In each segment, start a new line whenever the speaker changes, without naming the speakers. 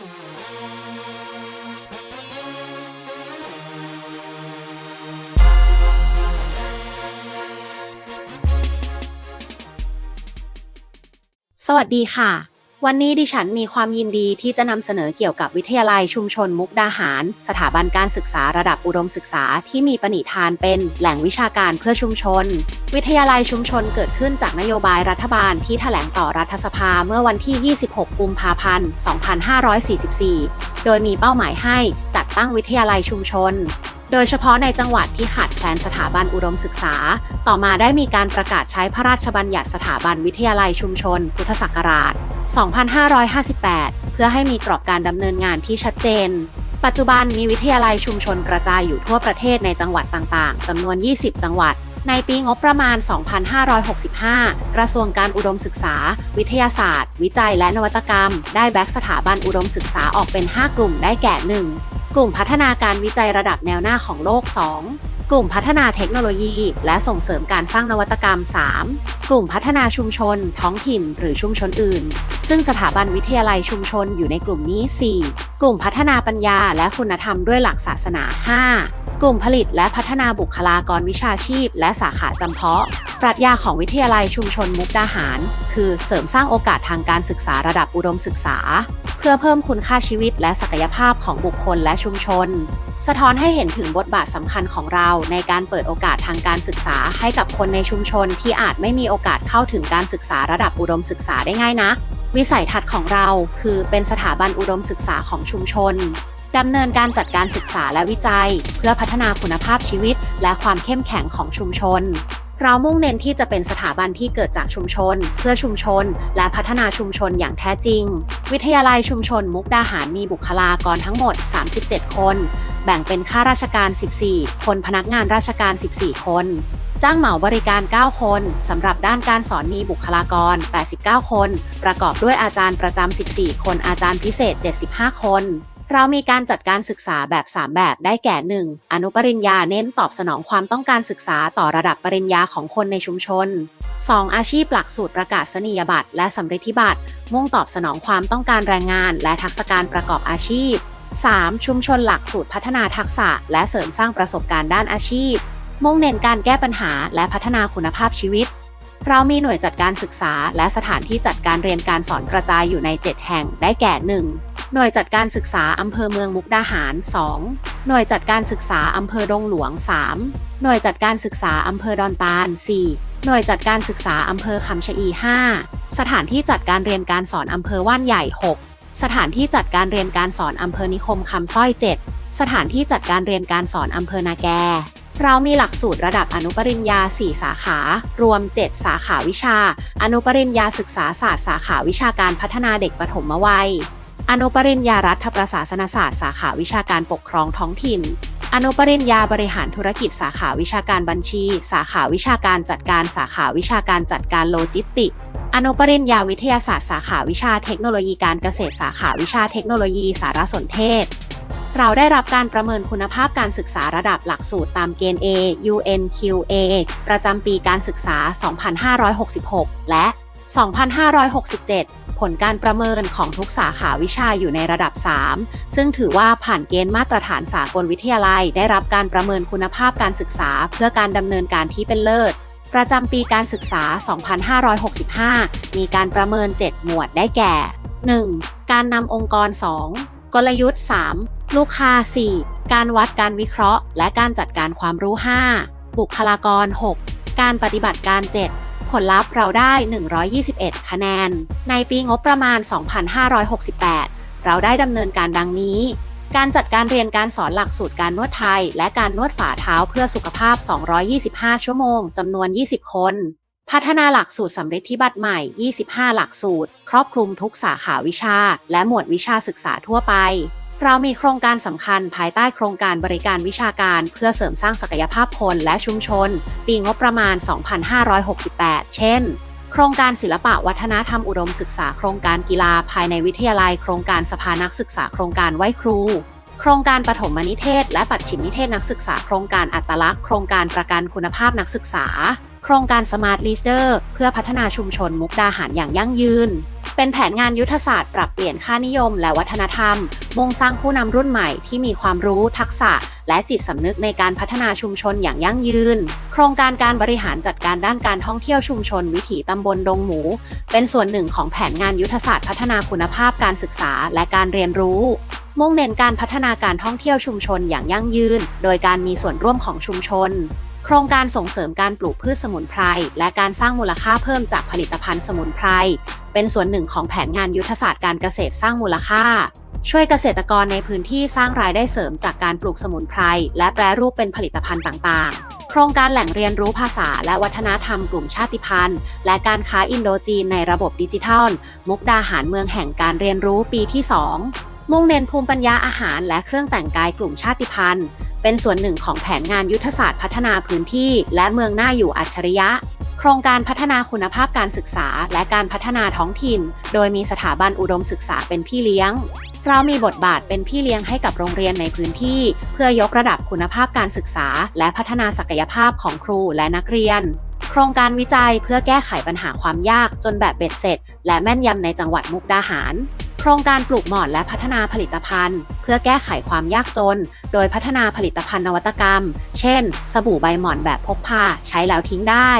สวัสดีค่ะ วันนี้ดิฉันมีความยินดีที่จะนำเสนอเกี่ยวกับวิทยาลัยชุมชนมุกดาหาร สถาบันการศึกษาระดับอุดมศึกษาที่มีปณิธานเป็นแหล่งวิชาการเพื่อชุมชน วิทยาลัยชุมชนเกิดขึ้นจากนโยบายรัฐบาลที่แถลงต่อรัฐสภาเมื่อวันที่ 26 กุมภาพันธ์ 2544 โดยมีเป้าหมายให้จัดตั้งวิทยาลัยชุมชนโดยเฉพาะในจังหวัดที่ขาดแคลนสถาบันอุดมศึกษา ต่อมาได้มีการประกาศใช้พระราชบัญญัติสถาบันวิทยาลัยชุมชน พุทธศักราช 2558 เพื่อให้มีกรอบการดำเนินงานที่ชัดเจน ปัจจุบันมีวิทยาลัยชุมชนกระจายอยู่ทั่วประเทศในจังหวัดต่างๆ จำนวน 20 จังหวัด ในปีงบประมาณ 2565 กระทรวงการอุดมศึกษา วิทยาศาสตร์ วิจัยและนวัตกรรม ได้แบ่งสถาบันอุดมศึกษาออกเป็น 5 กลุ่มได้แก่ 1. กลุ่มพัฒนาการวิจัยระดับแนวหน้าของโลก 2. กลุ่มพัฒนาเทคโนโลยี และส่งเสริมการสร้างนวัตกรรม 3. กลุ่มพัฒนาชุมชน ท้องถิ่น หรือชุมชนอื่น ซึ่งสถาบันวิทยาลัยชุมชนอยู่ในกลุ่มนี้ 4. กลุ่มพัฒนาปัญญาและคุณธรรมด้วยหลักศาสนา 5. กลุ่มผลิตและพัฒนาบุคลากรวิชาชีพ และสาขาจำเพาะ ปรัชญาของวิทยาลัยชุมชนมุกดาหาร คือเสริมสร้างโอกาสทางการศึกษาระดับอุดมศึกษา เพื่อเพิ่มคุณค่าชีวิตและศักยภาพของบุคคลและชุมชน สะท้อนให้เห็นถึงบทบาทสำคัญของเราในการเปิดโอกาสทางการศึกษาให้กับคนในชุมชนที่อาจไม่มีโอกาสเข้าถึงการศึกษาระดับอุดมศึกษาได้ง่ายนะ วิสัยทัศน์ของเราคือเป็นสถาบันอุดมศึกษาของชุมชนดำเนินการจัดการศึกษาและวิจัย เพื่อพัฒนาคุณภาพชีวิต และความเข้มแข็งของชุมชน เรามุ่งเน้นที่จะเป็นสถาบันที่เกิดจากชุมชน เพื่อชุมชน และพัฒนาชุมชนอย่างแท้จริง วิทยาลัยชุมชนมุกดาหารมีบุคลากรทั้งหมด 37 คน แบ่งเป็นข้าราชการ 14 คนพนักงานราชการ 14 คน จ้างเหมาบริการ 9 คนสำหรับด้านการสอนมีบุคลากร 89 คน ประกอบด้วยอาจารย์ประจำ 14 คนอาจารย์พิเศษ 75 คน เรามีการจัดการศึกษาแบบ 3 แบบได้แก่ 1. อนุปริญญาเน้นตอบสนองความต้องการศึกษาต่อระดับปริญญาของคนในชุมชน 2. อาชีพหลักสูตรประกาศนียบัตรและสำริดธิบัตร มุ่งตอบสนองความต้องการแรงงาน และทักษะการประกอบอาชีพ 3. ชุมชนหลักสูตรพัฒนาทักษะ และเสริมสร้างประสบการณ์ด้านอาชีพ มุ่งเน้นการแก้ปัญหาและพัฒนาคุณภาพชีวิต เรามีหน่วยจัดการศึกษาและสถานที่จัดการเรียนการสอนกระจายอยู่ใน 7 แห่งได้แก่ 1. หน่วยจัดการศึกษาอำเภอเมืองมุกดาหาร 2. หน่วยจัดการศึกษาอำเภอดงหลวง 3. หน่วยจัดการศึกษาอำเภอดอนตาล 4. หน่วยจัดการศึกษาอำเภอคำชะอี 5. สถานที่จัดการเรียนการสอนอำเภอว่านใหญ่ 6. สถานที่จัดการเรียนการสอนอำเภอนิคมคำสร้อย 7. สถานที่จัดการเรียนการสอนอำเภอนาแก เรามีหลักสูตรระดับอนุปริญญา 4 สาขา รวม 7 สาขาวิชา อนุปริญญาศึกษาศาสตร์สาขาวิชาการพัฒนาเด็กปฐมวัย อนุปริญญารัฐประศาสนศาสตร์สาขาวิชาการปกครองท้องถิ่น อนุปริญญาบริหารธุรกิจสาขาวิชาการบัญชี สาขาวิชาการจัดการสาขาวิชาการจัดการโลจิสติกอนุปริญญาวิทยาศาสตร์สาขาวิชาเทคโนโลยีการเกษตรสาขาวิชาเทคโนโลยีสารสนเทศ เราได้รับการประเมินคุณภาพการศึกษาระดับหลักสูตรตามเกณฑ์ A UNQA ประจำปีการศึกษา 2566 และ 2567 ผลการประเมินของทุกสาขาวิชาอยู่ในระดับ 3 ซึ่งถือว่าผ่านเกณฑ์มาตรฐานสากลวิทยาลัย ได้รับการประเมินคุณภาพการศึกษา เพื่อการดำเนินการที่เป็นเลิศ ประจำปีการศึกษา 2565 มีการประเมิน 7 หมวดได้แก่ 1. การนำองค์กร 2. กลยุทธ์ 3. ลูกค้า 4. การวัดการวิเคราะห์ และการจัดการความรู้ 5. บุคลากร 6. การปฏิบัติการ 7 ผลลัพธ์เราได้ 121 คะแนน ในปีงบประมาณ 2568 เราได้ดำเนินการดังนี้ การจัดการเรียนการสอนหลักสูตรการนวดไทย และการนวดฝ่าเท้าเพื่อสุขภาพ 225 ชั่วโมงจำนวน 20 คนพัฒนาหลักสูตรสำเร็จที่บัตรใหม่ 25 หลักสูตร ครอบคลุมทุกสาขาวิชา และหมวดวิชาศึกษาทั่วไป เรามีโครงการสำคัญภายใต้โครงการบริการวิชาการเพื่อเสริมสร้างศักยภาพคนและชุมชน ปีงบประมาณ 2568 เช่น โครงการศิลปะวัฒนธรรมอุดมศึกษาโครงการกีฬาภายในวิทยาลัย โครงการสภานักศึกษาโครงการไหว้ครู โครงการปฐมนิเทศ และปัจฉิมนิเทศนักศึกษา โครงการอัตลักษณ์ โครงการประกันคุณภาพนักศึกษา โครงการ Smart Leader เพื่อพัฒนาชุมชนมุกดาหารอย่างยั่งยืน เป็นแผนงานยุทธศาสตร์ปรับเปลี่ยนค่านิยมและวัฒนธรรม มุ่งสร้างผู้นำรุ่นใหม่ที่มีความรู้ทักษะ และจิตสำนึกในการพัฒนาชุมชนอย่างยั่งยืน โครงการการบริหารจัดการด้านการท่องเที่ยวชุมชนวิถีตำบลดงหมู เป็นส่วนหนึ่งของแผนงานยุทธศาสตร์พัฒนาคุณภาพการศึกษาและการเรียนรู้ มุ่งเน้นการพัฒนาการท่องเที่ยวชุมชนอย่างยั่งยืน โดยการมีส่วนร่วมของชุมชนโครงการส่งเสริมการปลูกพืชสมุนไพร และการสร้างมูลค่าเพิ่มจากผลิตภัณฑ์สมุนไพร เป็นส่วนหนึ่งของแผนงานยุทธศาสตร์การเกษตรสร้างมูลค่า ช่วยเกษตรกรในพื้นที่สร้างรายได้เสริมจากการปลูกสมุนไพรและแปรรูปเป็นผลิตภัณฑ์ต่างๆ โครงการแหล่งเรียนรู้ภาษาและวัฒนธรรมกลุ่มชาติพันธุ์ และการค้าอินโดจีนในระบบดิจิทัล มุกดาหารเมืองแห่งการเรียนรู้ปีที่ 2 มุ่งเน้นภูมิปัญญาอาหารและเครื่องแต่งกายกลุ่มชาติพันธุ์เป็นส่วนหนึ่งของแผนงานยุทธศาสตร์พัฒนาพื้นที่ และเมืองน่าอยู่อัจฉริยะ โครงการพัฒนาคุณภาพการศึกษา และการพัฒนาท้องถิ่น โดยมีสถาบันอุดมศึกษาเป็นพี่เลี้ยง เรามีบทบาทเป็นพี่เลี้ยงให้กับโรงเรียนในพื้นที่ เพื่อยกระดับคุณภาพการศึกษา และพัฒนาศักยภาพของครูและนักเรียน โครงการวิจัยเพื่อแก้ไขปัญหาความยากจนแบบเบ็ดเสร็จ และแม่นยำในจังหวัดมุกดาหารโครงการปลูกหมอนและพัฒนาผลิตภัณฑ์ เพื่อแก้ไขความยากจน โดยพัฒนาผลิตภัณฑ์นวัตกรรม เช่น สบู่ใบหมอนแบบพกพาใช้แล้วทิ้งได้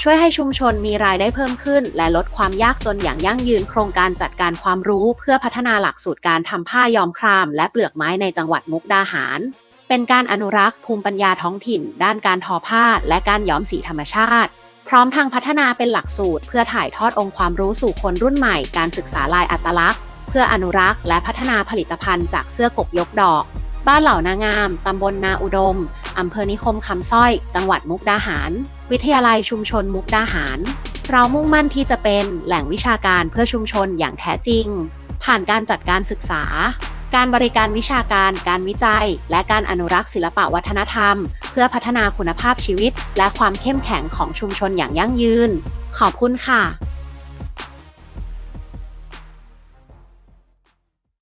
ช่วยให้ชุมชนมีรายได้เพิ่มขึ้น และลดความยากจนอย่างยั่งยืนโครงการจัดการความรู้เพื่อพัฒนาหลักสูตรการทำผ้าย้อมคราม และเปลือกไม้ในจังหวัดมุกดาหาร เป็นการอนุรักษ์ภูมิปัญญาท้องถิ่น ด้านการทอผ้า และการย้อมสีธรรมชาติ พร้อมทางพัฒนาเป็นหลักสูตร เพื่อถ่ายทอดองค์ความรู้สู่คนรุ่นใหม่ การศึกษาลายอัตลักษณ์ เพื่ออนุรักษ์ และพัฒนาผลิตภัณฑ์จากเสื้อกกยกดอก บ้านเหล่านางามตำบลนาอุดม อำเภอนิคมคำสร้อย จังหวัดมุกดาหาร วิทยาลัยชุมชนมุกดาหาร เรามุ่งมั่นที่จะเป็นแหล่งวิชาการเพื่อชุมชนอย่างแท้จริง ผ่านการจัดการศึกษา การบริการวิชาการ การวิจัย และการอนุรักษ์ศิลปวัฒนธรรม เพื่อพัฒนาคุณภาพชีวิต และความเข้มแข็งของชุมชนอย่างยั่งยืน ขอบคุณค่ะ